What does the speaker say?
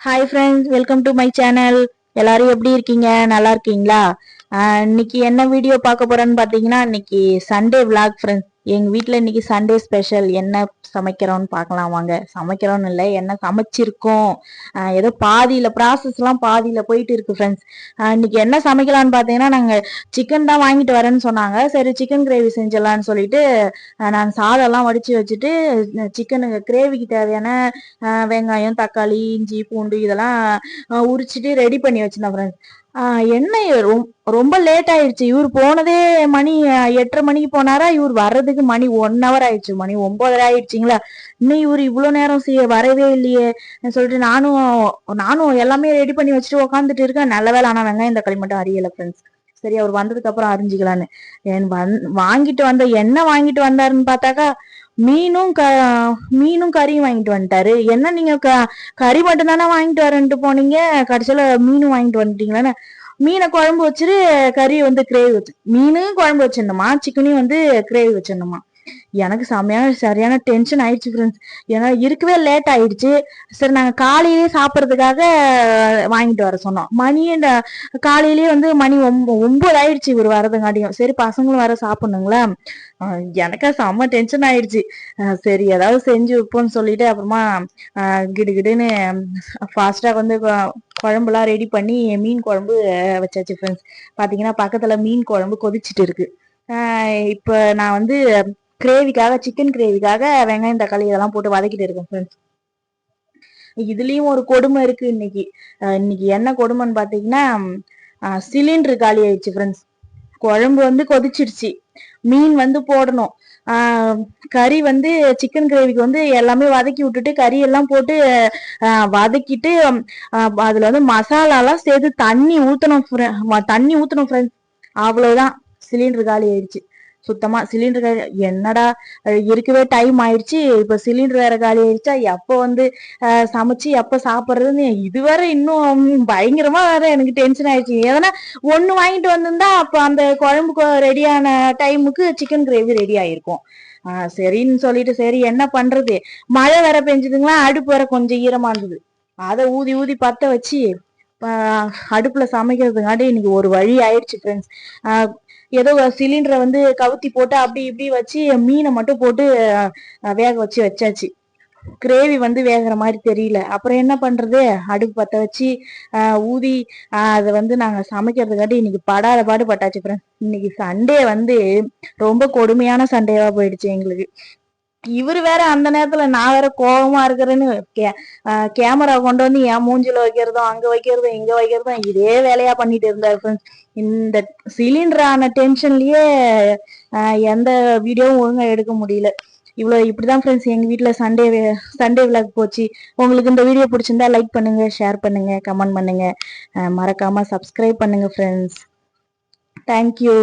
Hi friends welcome to my channel எல்லாரும் எப்படி இருக்கீங்க? நல்லா இருக்கீங்களா? ஆஹ் இன்னைக்கு என்ன வீடியோ பார்க்க போறேன்னு பார்த்தீங்கன்னா இன்னைக்கு சண்டே விளாக் ஃப்ரெண்ட்ஸ் எங்க வீட்டில் இன்னைக்கு சண்டே ஸ்பெஷல் என்ன சமைக்கிறோம்னு பார்க்கலாம் வாங்க. சமைக்கிறோம்னு இல்லை என்ன சமைச்சிருக்கோம். ஏதோ பாதியில ப்ராசஸ் எல்லாம் பாதியில போயிட்டு இருக்கு ஃப்ரெண்ட்ஸ் இன்னைக்கு என்ன சமைக்கலாம்னு பார்த்தீங்கன்னா நாங்க சிக்கன் தான் வாங்கிட்டு வரேன்னு சொன்னாங்க. சரி சிக்கன் கிரேவி செஞ்சிடலான்னு சொல்லிட்டு நான் சாதம் எல்லாம் வடிச்சு வச்சுட்டு சிக்கனு கிரேவிக்கு தேவையான வெங்காயம் தக்காளி இஞ்சி பூண்டு இதெல்லாம் உரிச்சிட்டு ரெடி பண்ணி வச்சிருந்தேன் ஃப்ரெண்ட்ஸ் என்ன ரொம்ப லேட் ஆயிடுச்சு. இவர் போனதே மணி எட்டரை மணிக்கு போனாரா? இவர் வர்றது வர்றதுக்கு மணி ஒன் ஹவர் ஆயிடுச்சு. மணி ஒன்பதரை ஆயிடுச்சுங்களா? இன்னும் இவர் இவ்வளோ நேரம் செய்ய வரவே இல்லையே. சொல்லிட்டு நானும் நானும் எல்லாமே ரெடி பண்ணி வச்சுட்டு உக்காந்துட்டு இருக்கேன். நல்ல வேலை. ஆனால் வெங்காயம் தக்காளி மட்டும் அறியலை ஃப்ரெண்ட்ஸ் சரி அவர் வந்ததுக்கு அப்புறம் அறிஞ்சிக்கலான்னு. என் வந்- வாங்கிட்டு வந்த என்ன வாங்கிட்டு வந்தாருன்னு பார்த்தாக்கா மீனும் க மீனும் கறியும் வாங்கிட்டு வந்துட்டாரு. என்ன நீங்க க- கறி மட்டும் தானே வாங்கிட்டு வரேன்ட்டு போனீங்க? கடைசியில மீனும் வாங்கிட்டு வந்துட்டீங்களான்னு மீனை குழம்பு வச்சுட்டு கறி வந்து கிரேவி வச்சு மீனும் குழம்பு வச்சிருந்தோமா சிக்கனையும் வந்து கிரேவி வச்சிருந்தோமா எனக்கு செமையான சரியான டென்ஷன் ஆயிடுச்சு ஃப்ரெண்ட்ஸ் ஏன்னா இருக்கவே லேட் ஆயிடுச்சு. சரி நாங்க காலையிலேயே சாப்பிட்றதுக்காக வாங்கிட்டு வர சொன்னோம். மணியே இந்த- காலையிலேயே வந்து மணி ஒம்ப ஒன்பது ஆயிடுச்சு இவர் வரதுங்காட்டியும் சரி பசங்களும் வர சாப்பிடணுங்களா ஆஹ் எனக்கா செம்ம டென்ஷன் ஆயிடுச்சு. சரி ஏதாவது செஞ்சு வைப்போம்னு சொல்லிட்டு அப்புறமா கிடுகிடுன்னு ஃபாஸ்டா வந்து குழம்புலாம் ரெடி பண்ணி மீன் குழம்பு வச்சாச்சு ஃப்ரெண்ட்ஸ் பார்த்தீங்கன்னா பக்கத்துல மீன் குழம்பு கொதிச்சிட்டு இருக்கு. இப்போ நான் வந்து கிரேவிக்காக சிக்கன் கிரேவிக்காக வெங்காயம் தக்காளி இதெல்லாம் போட்டு வதக்கிட்டு இருக்கேன் ஃப்ரெண்ட்ஸ் இதுலேயும் ஒரு கொடுமை இருக்கு இன்னைக்கு. இன்னைக்கு என்ன கொடுமைன்னு பார்த்தீங்கன்னா சிலிண்டர் காலி ஆயிடுச்சு ஃப்ரெண்ட்ஸ் குழம்பு வந்து கொதிச்சிடுச்சு மீன் வந்து போடணும். கறி வந்து சிக்கன் கிரேவிக்கு வந்து எல்லாமே வதக்கி விட்டுட்டு கறி எல்லாம் போட்டு வதக்கிட்டு அதில் அதுல வந்து மசாலாலாம் சேர்த்து தண்ணி ஊத்தணும் தண்ணி ஊத்தணும் ஃப்ரெண்ட்ஸ் அவ்வளவுதான். சிலிண்டர் காலி ஆயிடுச்சு. சுத்தமா சிலிண்டர் என்னடா இருக்கவே டைம் ஆயிடுச்சு. இப்ப சிலிண்டர் வேற காலி ஆயிடுச்சா? எப்ப வந்து ஆஹ் சமைச்சு எப்ப சாப்பிடுறதுன்னு இதுவரை இன்னும் பயங்கரமா வேற எனக்கு டென்ஷன் ஆயிடுச்சு. எதனா ஒண்ணு வாங்கிட்டு வந்திருந்தா அப்ப அந்த குழம்புக்கு ரெடியான டைமுக்கு சிக்கன் கிரேவி ரெடி ஆயிருக்கும். ஆஹ் சரின்னு சொல்லிட்டு சரி என்ன பண்றது? மழை வேற பெஞ்சதுங்களா? அடுப்பு வேற கொஞ்சம் ஈரமா இருந்தது. அதை ஊதி ஊதி பத்த வச்சு அடுப்புல சமைக்கிறதுக்காண்டி இன்னைக்கு ஒரு வழி ஆயிடுச்சு ஃப்ரெண்ட்ஸ் ஏதோ சிலிண்டரை வந்து கவுத்தி போட்டு அப்படி இப்படி வச்சு மீனை மட்டும் போட்டு வேக வச்சு வச்சாச்சு. கிரேவி வந்து வேகிற மாதிரி தெரியல. அப்புறம் என்ன பண்றது? அடுப்பு பத்த வச்சு ஆஹ் ஊதி ஆஹ் அதை வந்து நாங்க சமைக்கிறதுக்காட்டி இன்னைக்கு படாத பாடு பட்டாச்சு ஃப்ரெண்ட்ஸ் இன்னைக்கு சண்டே வந்து ரொம்ப கொடுமையான சண்டேவா போயிடுச்சு எங்களுக்கு. இவர் வேற அந்த நேரத்துல நான் வேற கோபமா இருக்கிறேன்னு கே- கேமரா கொண்டு வந்து என் மூஞ்சில வைக்கிறதும் அங்க வைக்கிறதும் இங்க வைக்கிறதும் இதே வேலையா பண்ணிட்டு இருந்தாரு ஃப்ரெண்ட்ஸ் இந்த சிலிண்டர் ஆன டென்ஷன்லயே எந்த வீடியோவும் ஒழுங்கா எடுக்க முடியல. இவ்வளவு இப்படிதான் ஃப்ரெண்ட்ஸ் எங்க வீட்டில் சண்டே சண்டே விளாக் போச்சு. உங்களுக்கு இந்த வீடியோ பிடிச்சிருந்தா லைக் பண்ணுங்க ஷேர் பண்ணுங்க கமெண்ட் பண்ணுங்க. மறக்காம சப்ஸ்கிரைப் பண்ணுங்க ஃப்ரெண்ட்ஸ் தேங்க்யூ